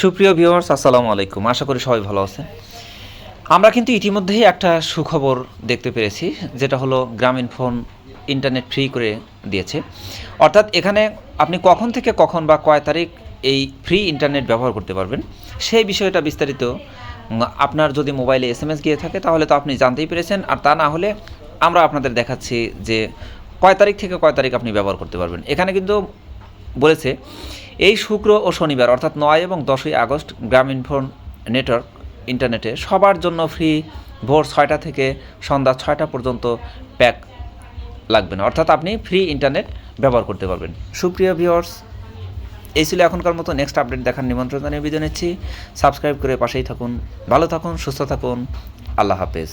সুপ্রিয় ভিউয়ার্স, আসসালামু আলাইকুম। আশা করি সবাই ভালো আছে আমরা কিন্তু ইতিমধ্যেই একটা সুখবর দেখতে পেরেছি, যেটা হলো গ্রামীণ ফোন ইন্টারনেট ফ্রি করে দিয়েছে। অর্থাৎ এখানে আপনি কখন থেকে কখন বা কয় তারিখ এই ফ্রি ইন্টারনেট ব্যবহার করতে পারবেন, সেই বিষয়টা বিস্তারিত আপনার যদি মোবাইলে এস এম এস গিয়ে থাকে, তাহলে তো আপনি জানতেই পেরেছেন। আর তা না হলে আমরা আপনাদের দেখাচ্ছি যে কয় তারিখ থেকে কয় তারিখ আপনি ব্যবহার করতে পারবেন। এখানে কিন্তু বলেছে এই শুক্র ও শনিবার, অর্থাৎ নয় এবং দশই আগস্ট গ্রামীণ ফোন নেটওয়ার্ক ইন্টারনেটে সবার জন্য ফ্রি ভোর ছয়টা থেকে সন্ধ্যা ছয়টা পর্যন্ত প্যাক লাগবে না। অর্থাৎ আপনি ফ্রি ইন্টারনেট ব্যবহার করতে পারবেন। সুপ্রিয় ভিওর্স এই ছিল এখনকার মতো নেক্সট আপডেট দেখার নিমন্ত্রণ জানিয়ে বিদায় নিচ্ছি। সাবস্ক্রাইব করে পাশেই থাকুন, ভালো থাকুন, সুস্থ থাকুন। আল্লাহ হাফেজ।